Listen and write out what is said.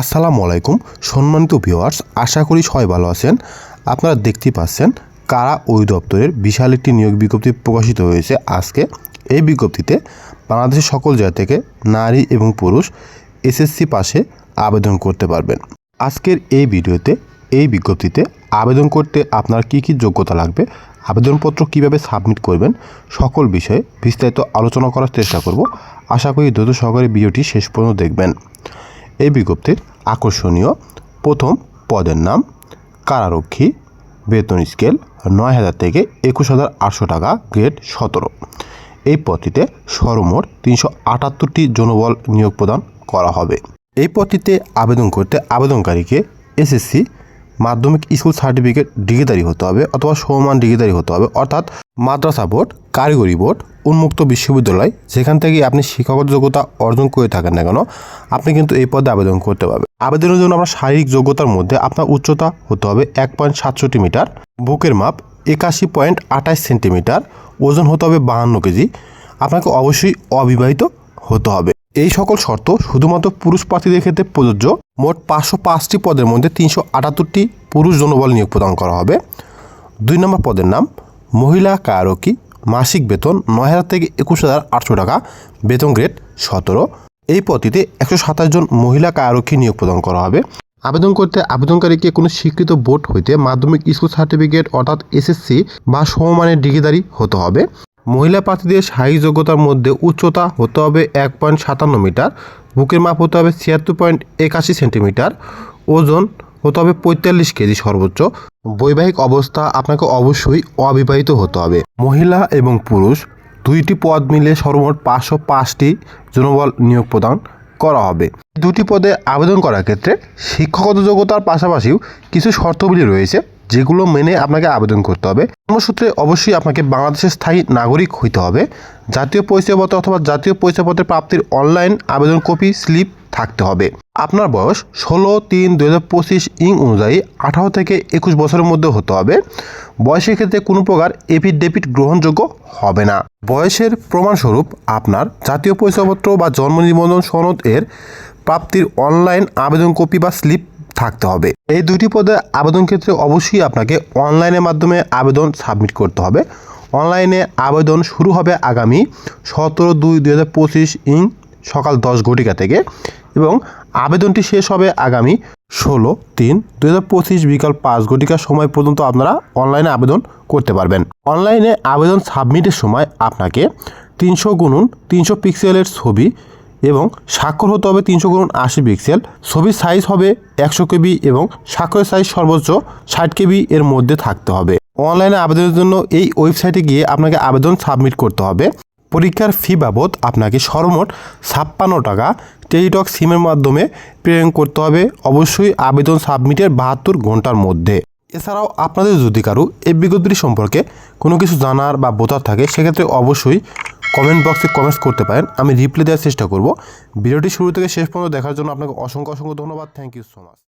আসসালামু আলাইকুম, সম্মানিত ভিউয়ার্স, আশা করি সবাই ভালো আছেন। আপনারা দেখতেই পাচ্ছেন কারা ওই দপ্তরের বিশাল একটি নিয়োগ বিজ্ঞপ্তি প্রকাশিত হয়েছে আজকে। এই বিজ্ঞপ্তিতে বাংলাদেশের সকল জায়গা থেকে নারী এবং পুরুষ এসএসসি পাশে আবেদন করতে পারবেন। আজকের এই ভিডিওতে, এই বিজ্ঞপ্তিতে আবেদন করতে আপনার কী কী যোগ্যতা লাগবে, আবেদনপত্র কীভাবে সাবমিট করবেন, সকল বিষয়ে বিস্তারিত আলোচনা করার চেষ্টা করব। আশা করি দ্রুত সহকারে ভিডিওটি শেষ পর্যন্ত দেখবেন। এই বিজ্ঞপ্তির আকর্ষণীয় প্রথম পদের নাম কারারক্ষী, বেতন স্কেল নয় হাজার থেকে একুশ হাজার আটশো টাকা, গ্রেড সতেরো। এই পদটিতে সর্বমোট তিনশো আটাত্তরটি জনবল নিয়োগ প্রদান করা হবে। এই পদটিতে আবেদন করতে আবেদনকারীকে এসএসসি মাধ্যমিক স্কুল সার্টিফিকেট ডিগ্রিধারী হতে হবে অথবা সমমান ডিগ্রিধারী হতে হবে। অর্থাৎ মাদ্রাসা বোর্ড, কারিগরি বোর্ড, উন্মুক্ত বিশ্ববিদ্যালয়, যেখান থেকে আপনি শিক্ষাগত যোগ্যতা অর্জন করে থাকেন না কেন, আপনি কিন্তু এই পদে আবেদন করতে পারবেন। আবেদনের জন্য আপনার শারীরিক যোগ্যতার মধ্যে আপনার উচ্চতা হতে হবে এক পয়েন্ট সাতষট্টি মিটার, বুকের মাপ একাশি পয়েন্ট আঠাশ সেন্টিমিটার, ওজন হতে হবে বাহান্ন কেজি। আপনাকে অবশ্যই অবিবাহিত হতে হবে। এই সকল শর্ত শুধুমাত্র পুরুষ প্রার্থীদের ক্ষেত্রে প্রযোজ্য। মোট পাঁচশো পাঁচটি পদের মধ্যে তিনশো আটাত্তরটি পুরুষ জনবল নিয়োগ প্রদান করা হবে। দুই নম্বর পদের নাম, মহিলা কারকি মাসিক বেতন নয় হাজার থেকে একুশ হাজার আটশো টাকা, বেতন গ্রেড সতেরো। এই পদটিতে একশো সাতাশ জন মহিলা কারক্ষী নিয়োগ প্রদান করা হবে। আবেদন করতে আবেদনকারীকে কোনো স্বীকৃত বোর্ড হইতে মাধ্যমিক স্কুল সার্টিফিকেট অর্থাৎ এসএসসি বা সমমানের ডিগ্রিধারী হতে হবে। মহিলা প্রার্থীদের শারীরিক যোগ্যতার মধ্যে উচ্চতা হতে হবে এক পয়েন্ট সাতান্ন মিটার, বুকের মাপ হতে হবে ছিয়াত্তর পয়েন্ট একাশি সেন্টিমিটার, ওজন হতে হবে পঁয়তাল্লিশ কেজি সর্বোচ্চ। বৈবাহিক অবস্থা আপনাকে অবশ্যই অবিবাহিত হতে হবে। মহিলা এবং পুরুষ দুইটি পদ মিলে সর্বমোট পাঁচশো পাঁচটি জনবল নিয়োগ প্রদান করা হবে। দুটি পদে আবেদন করার ক্ষেত্রে শিক্ষাগত যোগ্যতার পাশাপাশিও কিছু শর্তগুলি রয়েছে। যেগুলো মেনে আপনাকে আবেদন করতে হবে। কর্মসূত্রে অবশ্যই আপনাকে বাংলাদেশের স্থায়ী নাগরিক হইতে হবে। জাতীয় পরিচয়পত্র অথবা জাতীয় পরিচয়পত্রের প্রাপ্তির অনলাইন আবেদন কপি স্লিপ থাকতে হবে। আপনার বয়স ষোলো তিন দু হাজার পঁচিশ ইং অনুযায়ী আঠারো থেকে একুশ বছরের মধ্যে হতে হবে। বয়সের ক্ষেত্রে কোনো প্রকার এফিডেভিট গ্রহণযোগ্য হবে না। বয়সের প্রমাণস্বরূপ আপনার জাতীয় পরিচয়পত্র বা জন্ম নিবন্ধন সনদ এর প্রাপ্তির অনলাইন আবেদন কপি বা স্লিপ থাকতে হবে। এই দুটি পদে আবেদন ক্ষেত্রে অবশ্যই আপনাকে অনলাইনের মাধ্যমে আবেদন সাবমিট করতে হবে। অনলাইনে আবেদন শুরু হবে আগামী সতেরো দুই দুই হাজার পঁচিশ ইং সকাল দশ ঘটিকা থেকে এবং আবেদনটি শেষ হবে আগামী ষোলো তিন দু হাজার পঁচিশ বিকাল পাঁচ ঘটিকার সময় পর্যন্ত আপনারা অনলাইনে আবেদন করতে পারবেন। অনলাইনে আবেদন সাবমিটের সময় আপনাকে তিনশো গুণুন তিনশো পিক্সেলের ছবি এবং স্বাক্ষর হতে হবে তিনশো গুণ আশি পিক্সেল। ছবির সাইজ হবে একশো কেবি এবং স্বাক্ষরের সাইজ সর্বোচ্চ ষাট কেবি এর মধ্যে থাকতে হবে। অনলাইনে আবেদনের জন্য এই ওয়েবসাইটে গিয়ে আপনাকে আবেদন সাবমিট করতে হবে। পরীক্ষার ফি বাবদ আপনাকে সর্বমোট ছাপ্পান্ন টাকা টেলিটক সিমের মাধ্যমে প্রেরণ করতে হবে। অবশ্যই আবেদন সাবমিটের বাহাত্তর ঘণ্টার মধ্যে। এছাড়াও আপনাদের যদি কারও এই বিজ্ঞপ্তি সম্পর্কে কোনো কিছু জানার বা বোঝার থাকে, সেক্ষেত্রে অবশ্যই কমেন্ট বক্সে কমেন্টস করতে পারেন, আমি রিপ্লাই দেওয়ার চেষ্টা করব। ভিডিওটি শুরু থেকে শেষ পর্যন্ত দেখার জন্য আপনাকে অসংখ্য অসংখ্য ধন্যবাদ। Thank you so much